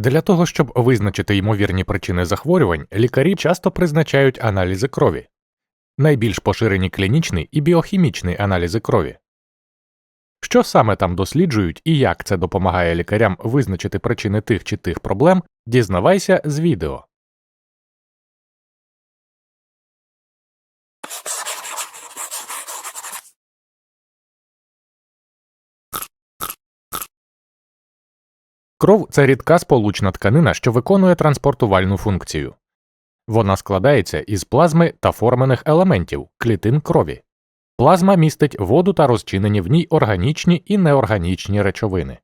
Для того, щоб визначити ймовірні причини захворювань, лікарі часто призначають аналізи крові. Найбільш поширені клінічний і біохімічний аналізи крові. Що саме там досліджують і як це допомагає лікарям визначити причини тих чи тих проблем, дізнавайся з відео. Кров це рідка сполучна тканина, що виконує транспортувальну функцію. Вона складається із плазми та формених елементів клітин крові. Плазма містить воду та розчинені в ній органічні і неорганічні речовини.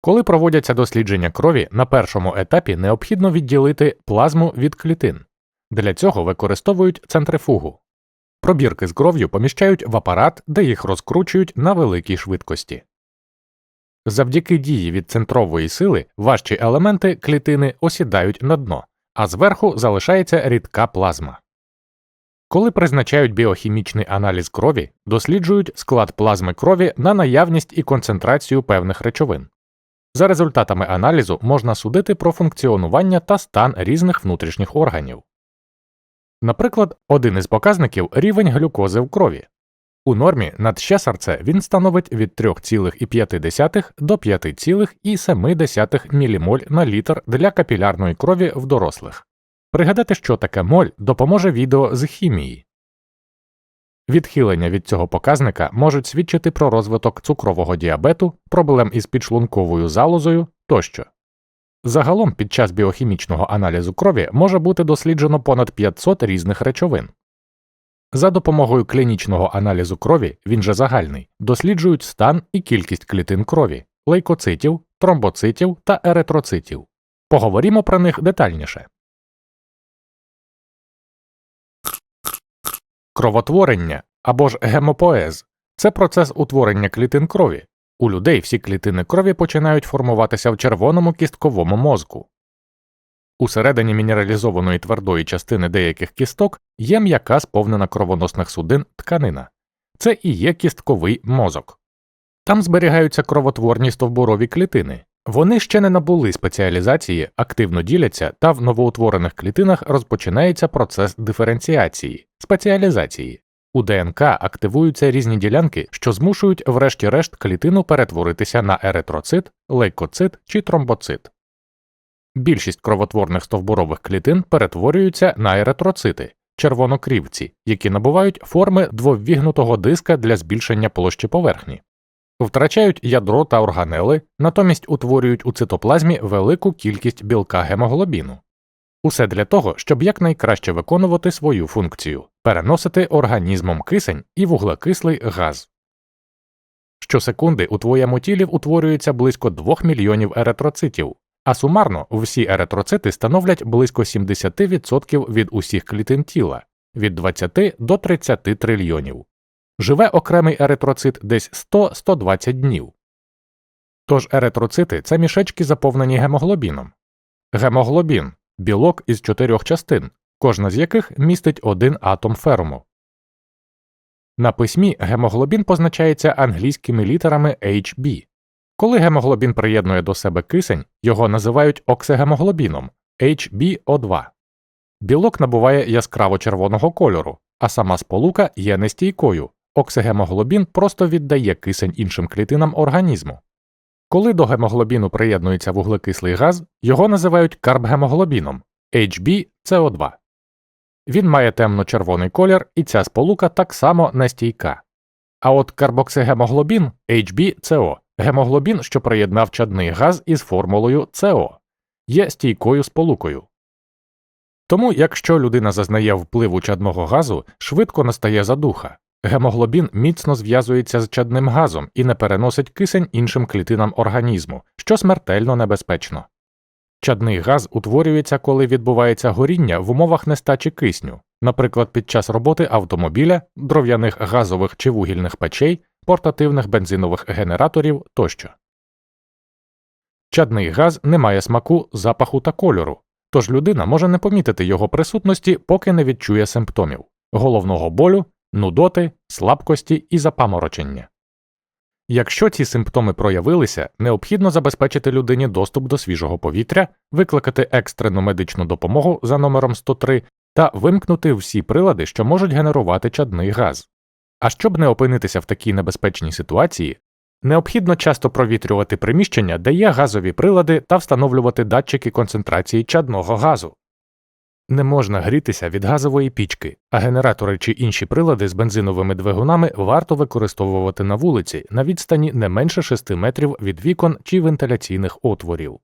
Коли проводяться дослідження крові, на першому етапі необхідно відділити плазму від клітин. Для цього використовують центрифугу. Пробірки з кров'ю поміщають в апарат, де їх розкручують на великій швидкості. Завдяки дії від центрової сили важчі елементи клітини осідають на дно, а зверху залишається рідка плазма. Коли призначають біохімічний аналіз крові, досліджують склад плазми крові на наявність і концентрацію певних речовин. За результатами аналізу можна судити про функціонування та стан різних внутрішніх органів. Наприклад, один із показників рівень глюкози в крові. У нормі надщесарце він становить від 3,5 до 5,7 ммоль на літр для капілярної крові в дорослих. Пригадати, що таке моль, допоможе відео з хімії. Відхилення від цього показника можуть свідчити про розвиток цукрового діабету, проблем із підшлунковою залозою тощо. Загалом під час біохімічного аналізу крові може бути досліджено понад 500 різних речовин. За допомогою клінічного аналізу крові, він же загальний, досліджують стан і кількість клітин крові, лейкоцитів, тромбоцитів та еритроцитів. Поговоримо про них детальніше. Кровотворення або ж гемопоез це процес утворення клітин крові. У людей всі клітини крові починають формуватися в червоному кістковому мозку. Усередині мінералізованої твердої частини деяких кісток є м'яка сповнена кровоносних судин тканина. Це і є кістковий мозок. Там зберігаються кровотворні стовбурові клітини. Вони ще не набули спеціалізації, активно діляться, та в новоутворених клітинах розпочинається процес диференціації, спеціалізації. У ДНК активуються різні ділянки, що змушують, врешті-решт, клітину перетворитися на еритроцит, лейкоцит чи тромбоцит. Більшість кровотворних стовбурових клітин перетворюються на еритроцити, червонокрівці, які набувають форми двоввігнутого диска для збільшення площі поверхні, втрачають ядро та органели, натомість утворюють у цитоплазмі велику кількість білка гемоглобіну. Усе для того, щоб якнайкраще виконувати свою функцію переносити організмом кисень і вуглекислий газ. Щосекунди у твоєму тілі утворюється близько 2 мільйонів еритроцитів, а сумарно всі еритроцити становлять близько 70% від усіх клітин тіла від 20 до 30 трильйонів. Живе окремий еритроцит десь 100-120 днів. Тож еритроцити це мішечки, заповнені гемоглобіном. Гемоглобін білок із чотирьох частин, кожна з яких містить один атом феруму. На письмі гемоглобін позначається англійськими літерами HB. Коли гемоглобін приєднує до себе кисень, його називають оксигемоглобіном HbO2. Білок набуває яскраво червоного кольору, а сама сполука є нестійкою. Оксигемоглобін просто віддає кисень іншим клітинам організму. Коли до гемоглобіну приєднується вуглекислий газ, його називають карбгемоглобіном HbCO2. Він має темно-червоний колір, і ця сполука так само нестійка. А от карбоксигемоглобін HbCO Гемоглобін, що приєднав чадний газ із формулою СО, є стійкою сполукою. Тому, якщо людина зазнає впливу чадного газу, швидко настає задуха. Гемоглобін міцно зв'язується з чадним газом і не переносить кисень іншим клітинам організму, що смертельно небезпечно. Чадний газ утворюється, коли відбувається горіння в умовах нестачі кисню, наприклад, під час роботи автомобіля, дров'яних газових чи вугільних печей портативних бензинових генераторів тощо. Чадний газ не має смаку, запаху та кольору, тож людина може не помітити його присутності, поки не відчує симптомів головного болю, нудоти, слабкості і запаморочення. Якщо ці симптоми проявилися, необхідно забезпечити людині доступ до свіжого повітря, викликати екстрену медичну допомогу за номером 103 та вимкнути всі прилади, що можуть генерувати чадний газ. А щоб не опинитися в такій небезпечній ситуації, необхідно часто провітрювати приміщення, де є газові прилади та встановлювати датчики концентрації чадного газу. Не можна грітися від газової пічки, а генератори чи інші прилади з бензиновими двигунами варто використовувати на вулиці на відстані не менше 6 метрів від вікон чи вентиляційних отворів.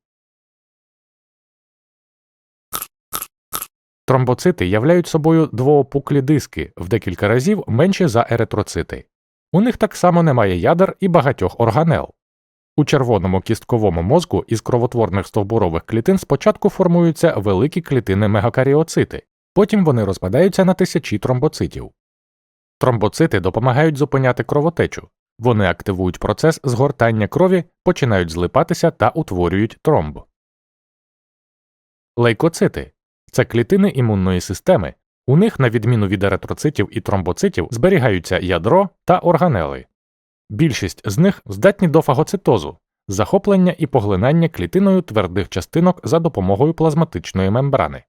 Тромбоцити являють собою двоопуклі диски в декілька разів менші за еритроцити. У них так само немає ядер і багатьох органел. У червоному кістковому мозку із кровотворних стовбурових клітин спочатку формуються великі клітини мегакаріоцити, потім вони розпадаються на тисячі тромбоцитів. Тромбоцити допомагають зупиняти кровотечу, вони активують процес згортання крові, починають злипатися та утворюють тромб. Лейкоцити це клітини імунної системи. У них, на відміну від еритроцитів і тромбоцитів, зберігаються ядро та органели. Більшість з них здатні до фагоцитозу, захоплення і поглинання клітиною твердих частинок за допомогою плазматичної мембрани.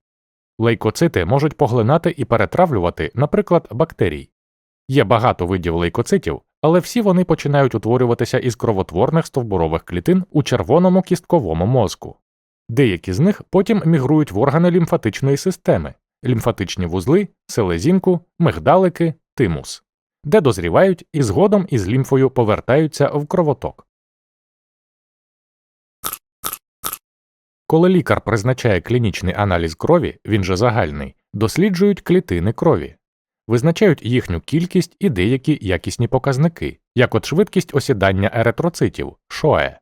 Лейкоцити можуть поглинати і перетравлювати, наприклад, бактерій. Є багато видів лейкоцитів, але всі вони починають утворюватися із кровотворних стовбурових клітин у червоному кістковому мозку. Деякі з них потім мігрують в органи лімфатичної системи, лімфатичні вузли, селезінку, мигдалики, тимус, де дозрівають і згодом із лімфою повертаються в кровоток. Коли лікар призначає клінічний аналіз крові, він же загальний, досліджують клітини крові, визначають їхню кількість і деякі якісні показники, як от швидкість осідання еритроцитів шое.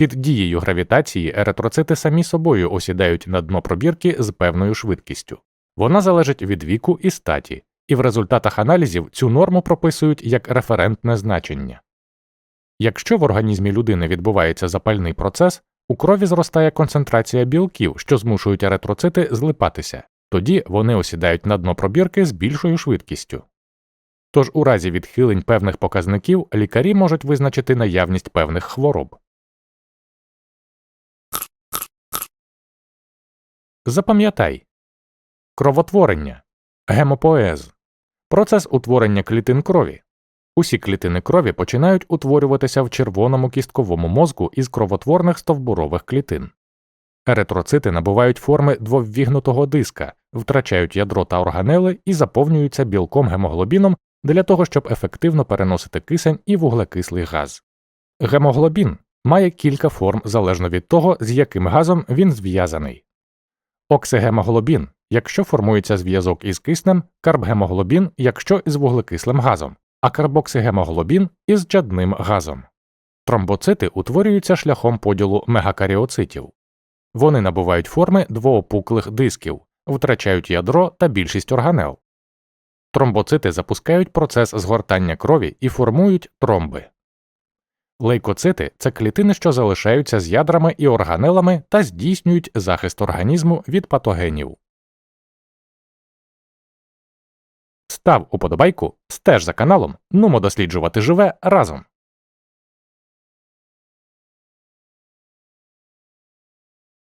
Під дією гравітації еритроцити самі собою осідають на дно пробірки з певною швидкістю. Вона залежить від віку і статі, і в результатах аналізів цю норму прописують як референтне значення. Якщо в організмі людини відбувається запальний процес, у крові зростає концентрація білків, що змушують еритроцити злипатися, тоді вони осідають на дно пробірки з більшою швидкістю. Тож у разі відхилень певних показників лікарі можуть визначити наявність певних хвороб. Запам'ятай кровотворення, гемопоез, процес утворення клітин крові. Усі клітини крові починають утворюватися в червоному кістковому мозку із кровотворних стовбурових клітин. Еритроцити набувають форми двоввігнутого диска, втрачають ядро та органели і заповнюються білком гемоглобіном для того, щоб ефективно переносити кисень і вуглекислий газ. Гемоглобін має кілька форм залежно від того, з яким газом він зв'язаний. Оксигемоглобін, якщо формується зв'язок із киснем, карбгемоглобін, якщо із вуглекислим газом, а карбоксигемоглобін із чадним газом. Тромбоцити утворюються шляхом поділу мегакаріоцитів. Вони набувають форми двоопуклих дисків, втрачають ядро та більшість органел. Тромбоцити запускають процес згортання крові і формують тромби. Лейкоцити це клітини, що залишаються з ядрами і органелами та здійснюють захист організму від патогенів. Став уподобайку, стеж за каналом, нумо досліджувати живе разом.